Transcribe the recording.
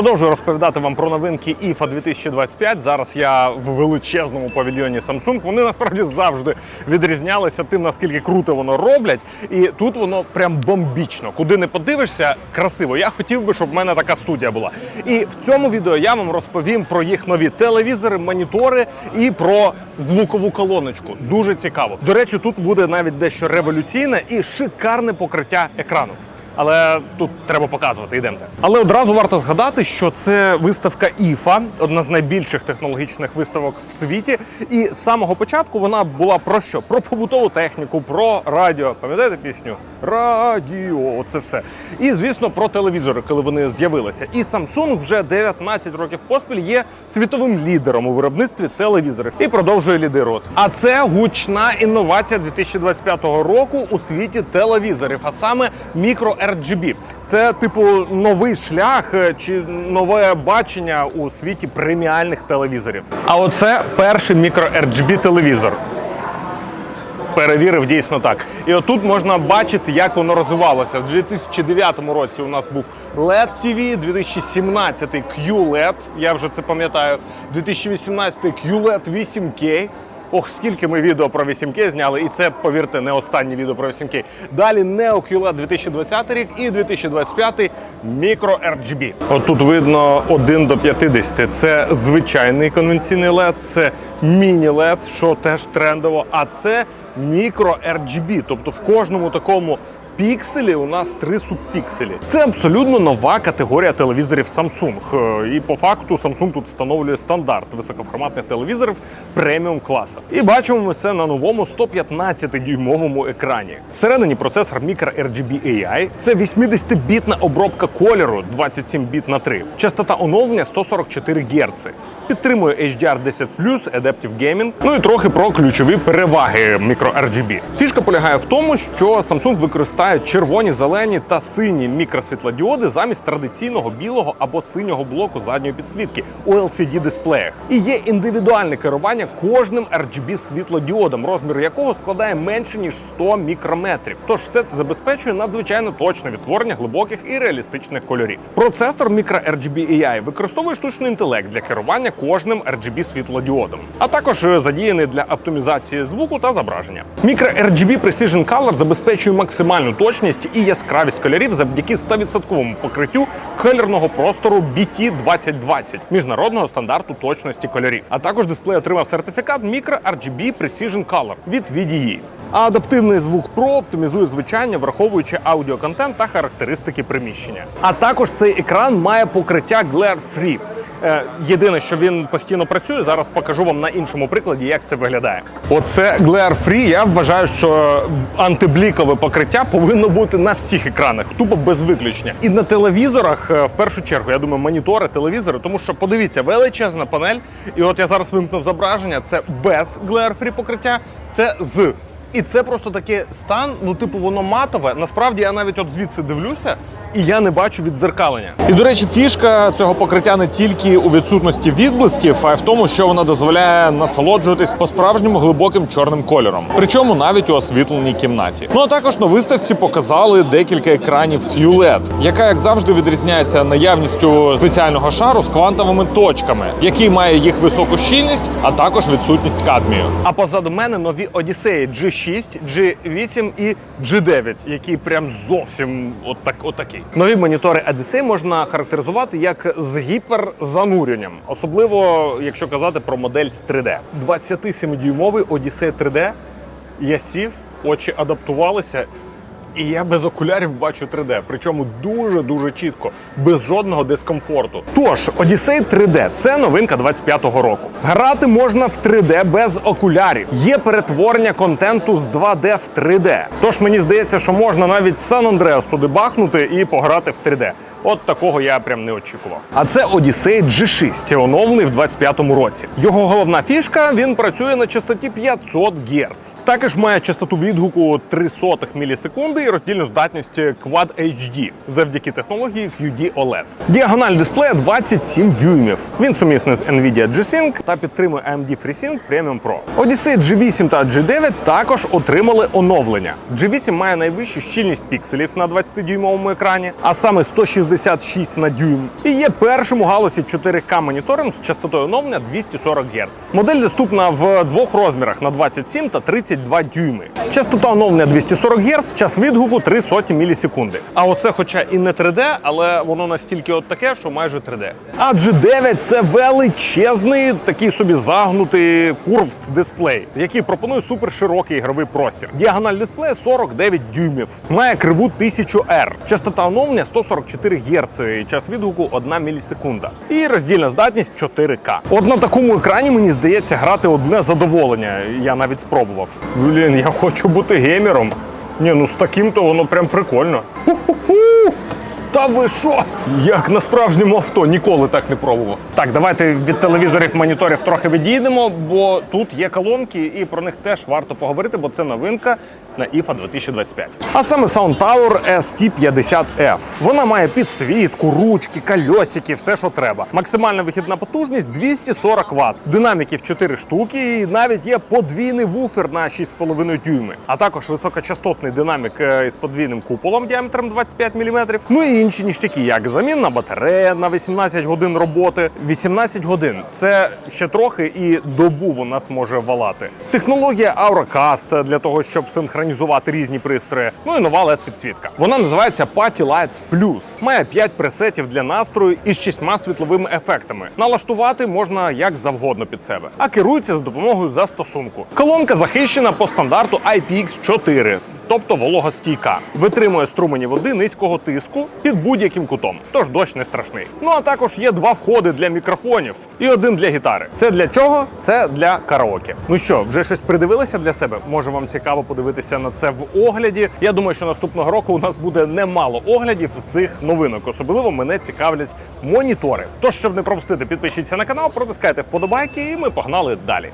Продовжую розповідати вам про новинки IFA 2025. Зараз я в величезному павільйоні Samsung. Вони насправді завжди відрізнялися тим, наскільки круто воно роблять. І тут воно прям бомбічно. Куди не подивишся, красиво. Я хотів би, щоб в мене така студія була. І в цьому відео я вам розповім про їх нові телевізори, монітори і про звукову колоночку. Дуже цікаво. До речі, тут буде навіть дещо революційне і шикарне покриття екрану. Але тут треба показувати, йдемте. Але одразу варто згадати, що це виставка IFA, одна з найбільших технологічних виставок в світі. І з самого початку вона була про що? Про побутову техніку, про радіо. Пам'ятаєте пісню? Радіо, оце все. І звісно, про телевізори, коли вони з'явилися. І Samsung вже 19 років поспіль є світовим лідером у виробництві телевізорів і продовжує лідирувати. А це гучна інновація 2025 року у світі телевізорів, а саме мікро RGB. Це типу новий шлях е, чи нове бачення у світі преміальних телевізорів. А оце перший мікро RGB телевізор. Перевірив дійсно так. І отут можна бачити, як воно розвивалося. В 2009 році у нас був LED TV, 2017 QLED, я вже це пам'ятаю. 2018 QLED 8K. Ох, скільки ми відео про 8К зняли, і це, повірте, не останнє відео про 8К. Далі Neo QLED 2020 рік і 2025 Micro RGB. Отут видно 1 до 50. Це звичайний конвенційний LED, це міні-LED, що теж трендово, а це мікро RGB. Тобто в кожному такому пікселі у нас три субпікселі. Це абсолютно нова категорія телевізорів Samsung. Е, І по факту Samsung тут встановлює стандарт високоформатних телевізорів преміум класу. І бачимо ми це на новому 115-дюймовому екрані. Всередині процесор Micro RGB AI. Це 80-бітна обробка кольору 27 біт на 3. Частота оновлення 144 Гц. Підтримує HDR10+, Adaptive Gaming, ну і трохи про ключові переваги мікро RGB. Фішка полягає в тому, що Samsung використає червоні, зелені та сині мікросвітлодіоди замість традиційного білого або синього блоку задньої підсвітки у LCD дисплеях. І є індивідуальне керування кожним RGB світлодіодом, розмір якого складає менше ніж 100 мікрометрів. Тож все це забезпечує надзвичайно точне відтворення глибоких і реалістичних кольорів. Процесор Micro RGB AI використовує штучний інтелект для керування кожним RGB світлодіодом, а також е, задіяний для оптимізації звуку та зображення. Micro RGB Precision Color забезпечує максимальну точність і яскравість кольорів завдяки 100% покриттю кольорного простору BT2020 міжнародного стандарту точності кольорів. А також дисплей отримав сертифікат Micro RGB Precision Color від VDE. А адаптивний звук Pro оптимізує звучання, враховуючи аудіоконтент та характеристики приміщення. А також цей екран має покриття Glare Free. Е, Єдине, що він постійно працює, зараз покажу вам на іншому прикладі, як це виглядає. Оце Glare Free. Я вважаю, що антиблікове покриття повинно бути на всіх екранах, тупо без виключення. І на телевізорах, е, в першу чергу, я думаю, монітори, телевізори, тому що подивіться, величезна панель. І от я зараз вимкнув зображення. Це без Glare Free покриття, це з. І це просто такий стан, ну типу, воно матове. Насправді я навіть от звідси дивлюся, і я не бачу віддзеркалення. І до речі, фішка цього покриття не тільки у відсутності відблисків, а й в тому, що воно дозволяє насолоджуватись по-справжньому глибоким чорним кольором. Причому навіть у освітленій кімнаті. Ну а також на виставці показали декілька екранів QLED, яка, як завжди, відрізняється наявністю спеціального шару з квантовими точками, який має їх високу щільність, а також відсутність кадмію. А позаду мене нові Одіссеї G6, G8 і G9, які прям зовсім отак, отакі. Нові монітори Odyssey можна характеризувати як з гіперзануренням, особливо якщо казати про модель з 3D. 27-дюймовий Odyssey 3D. Я сів, очі адаптувалися. І я без окулярів бачу 3D, причому дуже дуже чітко, без жодного дискомфорту. Тож, Odyssey 3D це новинка 25-го року. Грати можна в 3D без окулярів. Є перетворення контенту з 2D в 3D. Тож мені здається, що можна навіть San Andreas туди бахнути і пограти в 3D. От такого я прям не очікував. А це Odyssey G6, оновлений в 25-му році. Його головна фішка він працює на частоті 500 Гц. Також має частоту відгуку 0,03 мілісекунди і роздільну здатність Quad HD завдяки технології QD OLED. Діагональ дисплея 27 дюймів. Він сумісний з Nvidia G-Sync та підтримує AMD FreeSync Premium Pro. Odyssey G8 та G9 також отримали оновлення. G8 має найвищу щільність пікселів на 20-дюймовому екрані, а саме 166 на дюйм. І є першим у галузі 4К монітором з частотою оновлення 240 Гц. Модель доступна в двох розмірах на 27 та 32 дюйми. Частота оновлення 240 Гц, час відгуку 3 сотні мілісекунди. А оце, хоча і не 3D, але воно настільки от таке, що майже 3D. А G9 це величезний такий собі загнутий курвд дисплей, який пропонує суперширокий ігровий простір. Діагональ дисплея 49 дюймів. Має криву 1000 R. Частота оновлення 144 Гц, час відгуку 1 мілісекунда. І роздільна здатність 4К. От на такому екрані мені здається грати одне задоволення. Я навіть спробував. Блін, я хочу бути геймером. Ні, ну з таким то воно прям прикольно. Та ви що? Як на справжньому авто, ніколи так не пробував. Так, давайте від телевізорів, моніторів трохи відійдемо, бо тут є колонки, і про них теж варто поговорити, бо це новинка на IFA 2025. А саме SoundTower ST50F. Вона має підсвітку, ручки, кольосики, все, що треба. Максимальна вихідна потужність 240 Вт. Динаміків 4 штуки, і навіть є подвійний вуфер на 6,5 дюйми. А також високочастотний динамік е, із подвійним куполом діаметром 25 мм. Ну і інші ніштяки, як замінна батарея на 18 годин роботи. 18 годин це ще трохи, і добу вона зможе валати. Технологія Auracast для того, щоб синхронізувати різні пристрої. Ну і нова led підсвітка. Вона називається Party Lights Plus. Має 5 пресетів для настрою із шістьма світловими ефектами. Налаштувати можна як завгодно під себе, а керується за допомогою застосунку. Колонка захищена по стандарту IPX4 тобто вологостійка. Витримує струмені води низького тиску під будь-яким кутом, тож дощ не страшний. Ну а також є два входи для мікрофонів і один для гітари. Це для чого? Це для караоке. Ну що, вже щось придивилися для себе? Може вам цікаво подивитися на це в огляді. Я думаю, що наступного року у нас буде немало оглядів цих новинок. Особливо мене цікавлять монітори. Тож, щоб не пропустити, підпишіться на канал, протискайте вподобайки, і ми погнали далі.